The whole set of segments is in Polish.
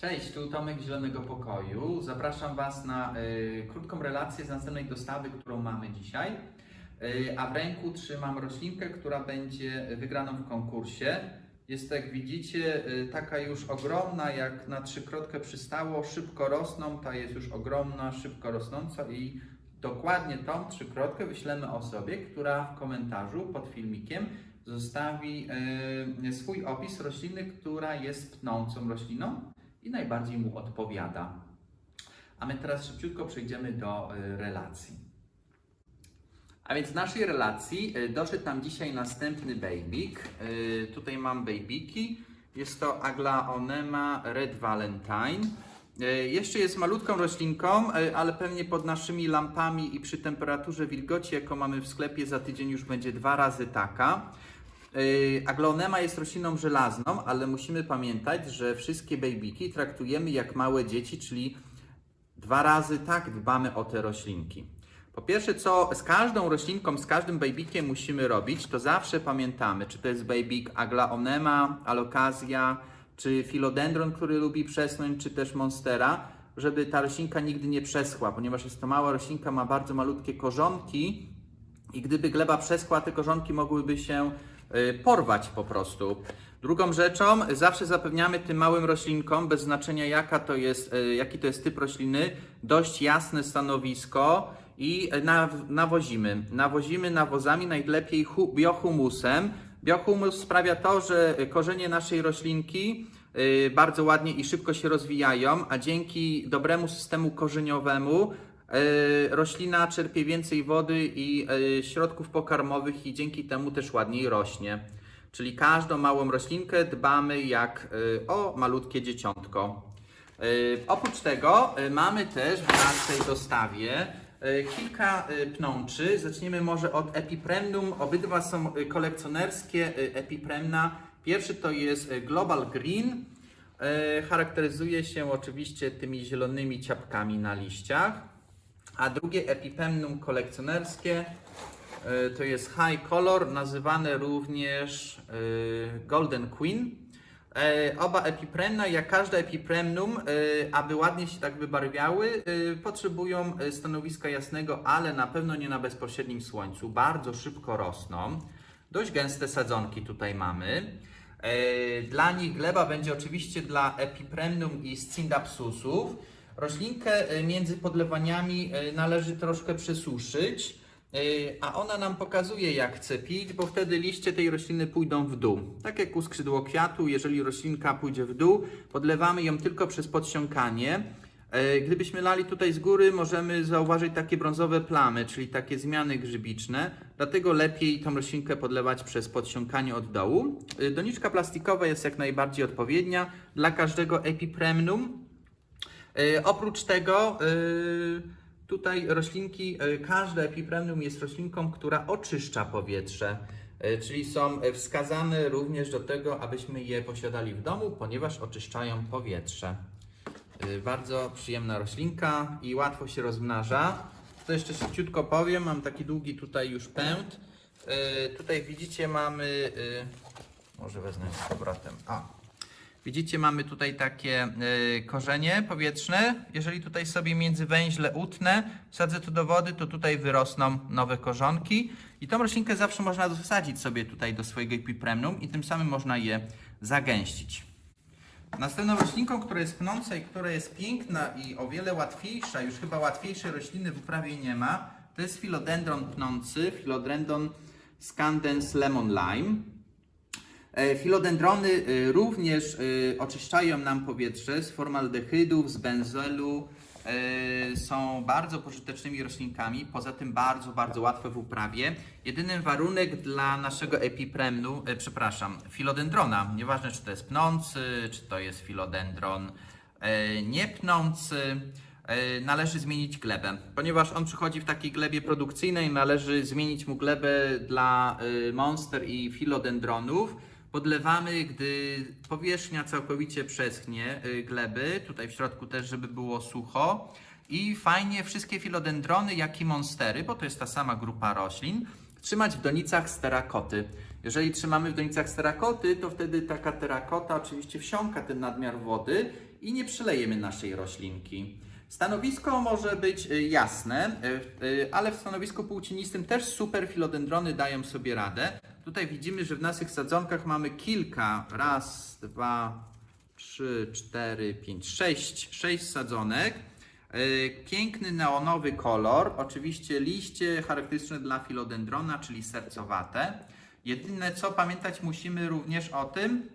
Cześć, tu Tomek Zielonego Pokoju. Zapraszam Was na y, krótką relację z następnej dostawy, którą mamy dzisiaj. Y, a w ręku trzymam roślinkę, która będzie wygraną w konkursie. Jest, jak widzicie, y, taka już ogromna, jak na trzykrotkę przystało, szybko rosną. Ta jest już ogromna, szybko rosnąca i dokładnie tą trzykrotkę wyślemy osobie, która w komentarzu pod filmikiem zostawi y, swój opis rośliny, która jest pnącą rośliną i najbardziej mu odpowiada. A my teraz szybciutko przejdziemy do y, relacji. A więc w naszej relacji y, doszedł nam dzisiaj następny bejbik. Y, Tutaj mam bejbiki. Jest to Aglaonema Red Valentine. Jeszcze jest malutką roślinką, ale pewnie pod naszymi lampami i przy temperaturze wilgoci, jaką mamy w sklepie, za tydzień już będzie dwa razy taka. Yy, Aglaonema jest rośliną żelazną, ale musimy pamiętać, że wszystkie bejbiki traktujemy jak małe dzieci, czyli dwa razy tak dbamy o te roślinki. Po pierwsze, co z każdą roślinką, z każdym bejbikiem musimy robić, to zawsze pamiętamy, czy to jest bejbik Aglaonema, Alocasia, czy Philodendron, który lubi przesnąć, czy też Monstera, żeby ta roślinka nigdy nie przeschła, ponieważ jest to mała roślinka, ma bardzo malutkie korzonki, i gdyby gleba przeschła, te korzonki mogłyby się porwać po prostu. Drugą rzeczą, zawsze zapewniamy tym małym roślinkom, bez znaczenia jaka to jest, y, jaki to jest typ rośliny, dość jasne stanowisko i naw- nawozimy. Nawozimy nawozami najlepiej hu- biohumusem. Biohumus sprawia to, że korzenie naszej roślinki y, bardzo ładnie i szybko się rozwijają, a dzięki dobremu systemu korzeniowemu roślina czerpie więcej wody i e, środków pokarmowych i dzięki temu też ładniej rośnie. Czyli każdą małą roślinkę dbamy jak e, o malutkie dzieciątko. E, Oprócz tego e, mamy też w naszej dostawie e, kilka e, pnączy. Zaczniemy może od epipremnum. Obydwa są e, kolekcjonerskie e, epipremna. Pierwszy to jest e, Global Green. E, Charakteryzuje się oczywiście tymi zielonymi ciapkami na liściach. A drugie epipemnum kolekcjonerskie y, to jest High Color, nazywane również y, Golden Queen. E, Oba epipremna, jak każde epipremnum, y, aby ładnie się tak wybarwiały, potrzebują stanowiska jasnego, ale na pewno nie na bezpośrednim słońcu. Bardzo szybko rosną. Dość gęste sadzonki tutaj mamy. E, Dla nich gleba będzie oczywiście dla epipremnum i scindapsusów. Roślinkę e, między podlewaniami e, należy troszkę przesuszyć, e, a ona nam pokazuje jak chce pić, bo wtedy liście tej rośliny pójdą w dół. Tak jak u skrzydłokwiatu, jeżeli roślinka pójdzie w dół, podlewamy ją tylko przez podsiąkanie. Gdybyśmy lali tutaj z góry, możemy zauważyć takie brązowe plamy, czyli takie zmiany grzybiczne. Dlatego lepiej tą roślinkę podlewać przez podsiąkanie od dołu. Doniczka plastikowa jest jak najbardziej odpowiednia dla każdego epipremnum. E, Oprócz tego e, tutaj roślinki, e, każde epipremnum jest roślinką, która oczyszcza powietrze. Czyli są wskazane również do tego, abyśmy je posiadali w domu, ponieważ oczyszczają powietrze. Bardzo przyjemna roślinka i łatwo się rozmnaża. To jeszcze szybciutko powiem, mam taki długi tutaj już pęd. Tutaj widzicie mamy, może wezmę z powrotem. A. Widzicie, mamy tutaj takie y, korzenie powietrzne. Jeżeli tutaj sobie między węźle utnę, wsadzę to do wody, to tutaj wyrosną nowe korzonki. I tą roślinkę zawsze można zasadzić sobie tutaj do swojego epipremnum i tym samym można je zagęścić. Następną roślinką, która jest pnąca i która jest piękna i o wiele łatwiejsza, już chyba łatwiejszej rośliny w uprawie nie ma, to jest philodendron pnący, philodendron scandens lemon lime. E, Filodendrony e, również e, oczyszczają nam powietrze z formaldehydów, z benzelu. Są bardzo pożytecznymi roślinkami, poza tym bardzo, bardzo łatwe w uprawie. Jedyny warunek dla naszego epipremnu, przepraszam, filodendrona, nieważne czy to jest pnący, czy to jest filodendron niepnący, należy zmienić glebę. Ponieważ on przychodzi w takiej glebie produkcyjnej, należy zmienić mu glebę dla monster i filodendronów. Podlewamy, gdy powierzchnia całkowicie przeschnie y, gleby, tutaj w środku też, żeby było sucho. I fajnie wszystkie filodendrony, jak i monstery, bo to jest ta sama grupa roślin, trzymać w donicach z terakoty. Jeżeli trzymamy w donicach z terakoty, to wtedy taka terakota oczywiście wsiąka ten nadmiar wody i nie przelejemy naszej roślinki. Stanowisko może być y, jasne, y, ale w stanowisku płócienistym też super filodendrony dają sobie radę. Tutaj widzimy, że w naszych sadzonkach mamy kilka, raz, dwa, trzy, cztery, pięć, sześć, sześć sadzonek. Y, Piękny neonowy kolor, oczywiście liście charakterystyczne dla filodendrona, czyli sercowate. Jedyne co pamiętać musimy również o tym,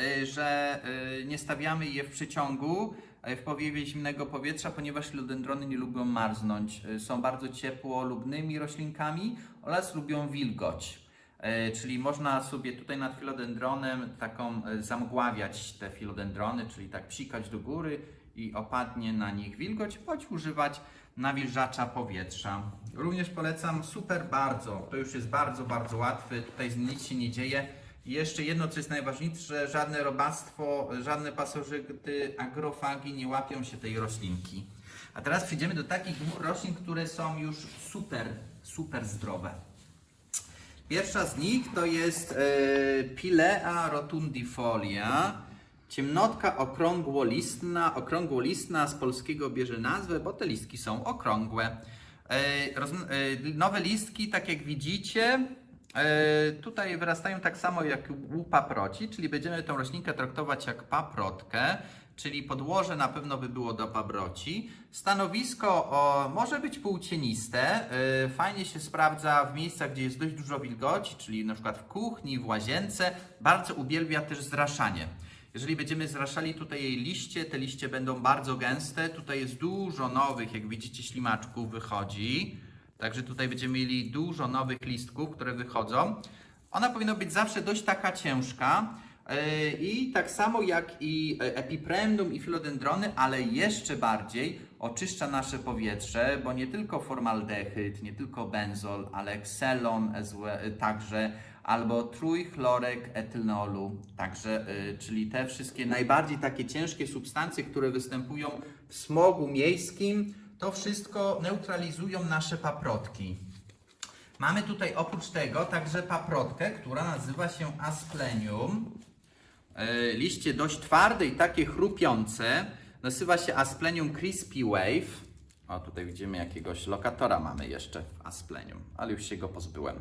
y, że y, nie stawiamy je w przyciągu w powiewie zimnego powietrza, ponieważ filodendrony nie lubią marznąć. Są bardzo ciepłolubnymi roślinkami oraz lubią wilgoć. Y, Czyli można sobie tutaj nad filodendronem taką y, zamgławiać te filodendrony, czyli tak psikać do góry i opadnie na nich wilgoć, bądź używać nawilżacza powietrza. Również polecam super bardzo, to już jest bardzo, bardzo łatwy, tutaj nic się nie dzieje. I jeszcze jedno, co jest najważniejsze, żadne robactwo, żadne pasożyty, agrofagi nie łapią się tej roślinki. A teraz przejdziemy do takich roślin, które są już super, super zdrowe. Pierwsza z nich to jest e, Pilea rotundifolia. Ciemnotka okrągłolistna. Okrągłolistna z polskiego bierze nazwę, bo te listki są okrągłe. E, roz, e, nowe listki, tak jak widzicie, tutaj wyrastają tak samo jak u paproci, czyli będziemy tą roślinkę traktować jak paprotkę, czyli podłoże na pewno by było do paproci. Stanowisko o, może być półcieniste, e, fajnie się sprawdza w miejscach, gdzie jest dość dużo wilgoci, czyli na przykład w kuchni, w łazience. Bardzo uwielbia też zraszanie. Jeżeli będziemy zraszali tutaj jej liście, te liście będą bardzo gęste. Tutaj jest dużo nowych, jak widzicie, ślimaczków wychodzi. Także tutaj będziemy mieli dużo nowych listków, które wychodzą. Ona powinna być zawsze dość taka ciężka. Yy, I tak samo jak i e, epipremnum i filodendrony, ale jeszcze bardziej oczyszcza nasze powietrze, bo nie tylko formaldehyd, nie tylko benzol, ale kselon złe- także, albo trójchlorek etynolu, także, czyli te wszystkie najbardziej takie ciężkie substancje, które występują w smogu miejskim, to wszystko neutralizują nasze paprotki. Mamy tutaj oprócz tego także paprotkę, która nazywa się asplenium. E, Liście dość twarde i takie chrupiące. Nazywa się Asplenium Crispy Wave. O, tutaj widzimy jakiegoś lokatora mamy jeszcze w Asplenium, ale już się go pozbyłem.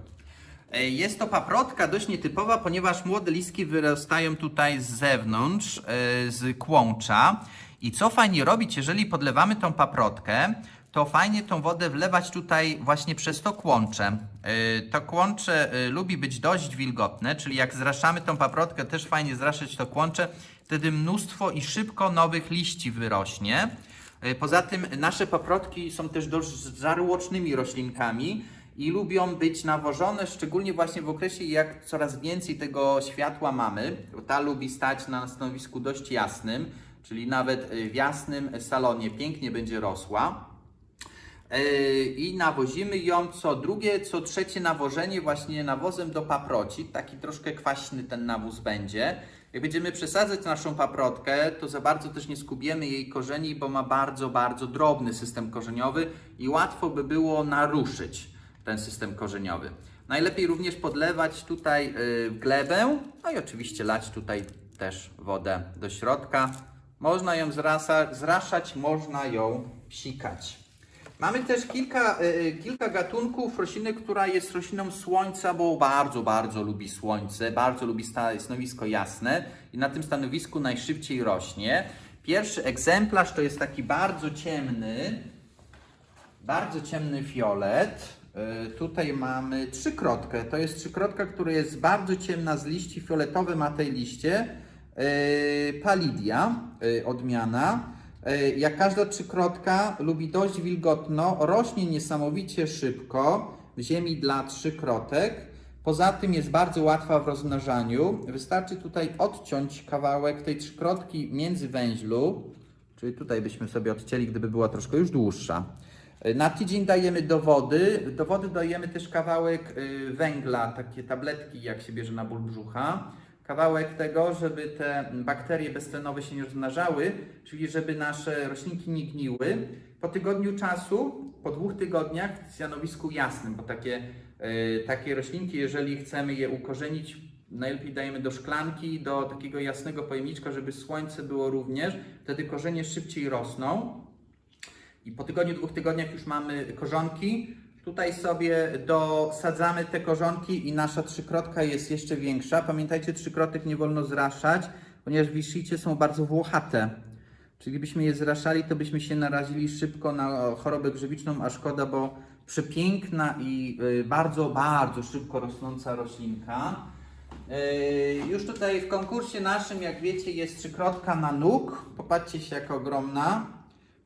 E, Jest to paprotka dość nietypowa, ponieważ młode listki wyrastają tutaj z zewnątrz, e, z kłącza. I co fajnie robić, jeżeli podlewamy tą paprotkę, to fajnie tą wodę wlewać tutaj właśnie przez to kłącze. Yy, To kłącze yy, lubi być dość wilgotne, czyli jak zraszamy tą paprotkę, też fajnie zraszać to kłącze, wtedy mnóstwo i szybko nowych liści wyrośnie. Yy, Poza tym nasze paprotki są też dość żarłocznymi roślinkami i lubią być nawożone, szczególnie właśnie w okresie, jak coraz więcej tego światła mamy. Ta lubi stać na stanowisku dość jasnym, czyli nawet yy, w jasnym salonie pięknie będzie rosła. Yy, i nawozimy ją co drugie, co trzecie nawożenie właśnie nawozem do paproci. Taki troszkę kwaśny ten nawóz będzie. Jak będziemy przesadzać naszą paprotkę, to za bardzo też nie skubiemy jej korzeni, bo ma bardzo, bardzo drobny system korzeniowy i łatwo by było naruszyć ten system korzeniowy. Najlepiej również podlewać tutaj yy, glebę, no i oczywiście lać tutaj też wodę do środka. Można ją zrasa, zraszać, można ją psikać. Mamy też kilka, y, kilka gatunków rośliny, która jest rośliną słońca, bo bardzo, bardzo lubi słońce, bardzo lubi sta- stanowisko jasne i na tym stanowisku najszybciej rośnie. Pierwszy egzemplarz to jest taki bardzo ciemny, bardzo ciemny fiolet. Y, Tutaj mamy trzykrotkę. To jest trzykrotka, która jest bardzo ciemna z liści, fioletowe ma tej liście. Y, Palidia, y, odmiana. Y, Jak każda trzykrotka lubi dość wilgotno, rośnie niesamowicie szybko w ziemi dla trzykrotek. Poza tym jest bardzo łatwa w rozmnażaniu. Wystarczy tutaj odciąć kawałek tej trzykrotki między węźlu, czyli tutaj byśmy sobie odcięli, gdyby była troszkę już dłuższa. Na tydzień dajemy do wody. Do wody dajemy też kawałek węgla, takie tabletki, jak się bierze na ból brzucha. Kawałek tego, żeby te bakterie beztlenowe się nie rozmnażały, czyli żeby nasze roślinki nie gniły. Po tygodniu czasu, po dwóch tygodniach w stanowisku jasnym, bo takie, e, takie roślinki, jeżeli chcemy je ukorzenić, najlepiej dajemy do szklanki, do takiego jasnego pojemniczka, żeby słońce było również, wtedy korzenie szybciej rosną. I po tygodniu, dwóch tygodniach już mamy korzonki. Tutaj sobie dosadzamy te korzonki i nasza trzykrotka jest jeszcze większa. Pamiętajcie, trzykrotek nie wolno zraszać, ponieważ wiszycie są bardzo włochate. Czyli gdybyśmy je zraszali, to byśmy się narazili szybko na chorobę grzywiczną, a szkoda, bo przepiękna i y, bardzo, bardzo szybko rosnąca roślinka. Yy, Już tutaj w konkursie naszym, jak wiecie, jest trzykrotka na nóg. Popatrzcie się, jak ogromna.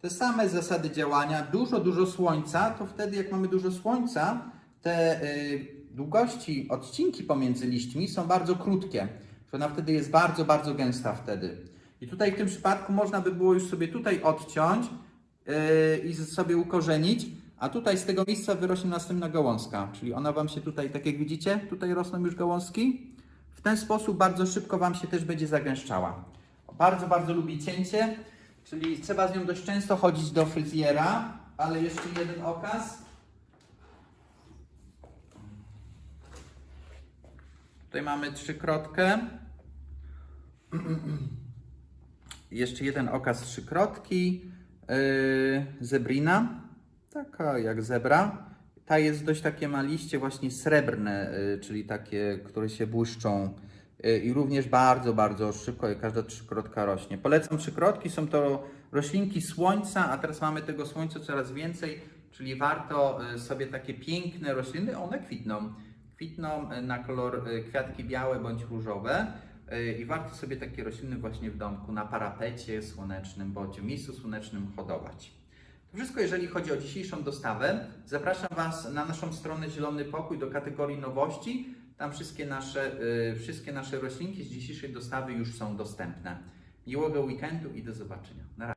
Te same zasady działania, dużo, dużo słońca, to wtedy jak mamy dużo słońca, te y, długości, odcinki pomiędzy liśćmi są bardzo krótkie. Ona wtedy jest bardzo, bardzo gęsta wtedy. I tutaj w tym przypadku można by było już sobie tutaj odciąć y, i sobie ukorzenić, a tutaj z tego miejsca wyrośnie następna gałązka. Czyli ona Wam się tutaj, tak jak widzicie, tutaj rosną już gałązki. W ten sposób bardzo szybko Wam się też będzie zagęszczała. Bardzo, bardzo lubi cięcie. Czyli trzeba z nią dość często chodzić do fryzjera, ale jeszcze jeden okaz. Tutaj mamy trzykrotkę. Jeszcze jeden okaz trzykrotki. Yy, zebrina, taka jak zebra. Ta jest dość takie ma liście właśnie srebrne, yy, czyli takie, które się błyszczą. Yy, I również bardzo, bardzo szybko jak każda trzykrotka rośnie. Polecam trzykrotki, są to roślinki słońca, a teraz mamy tego słońca coraz więcej, czyli warto yy, sobie takie piękne rośliny, one kwitną. Kwitną yy, na kolor kwiatki białe bądź różowe. I warto sobie takie rośliny właśnie w domku na parapecie słonecznym bądź w miejscu słonecznym hodować. To wszystko, jeżeli chodzi o dzisiejszą dostawę. Zapraszam Was na naszą stronę Zielony Pokój do kategorii nowości. Tam wszystkie nasze, yy, wszystkie nasze roślinki z dzisiejszej dostawy już są dostępne. Miłego weekendu i do zobaczenia. Na razie.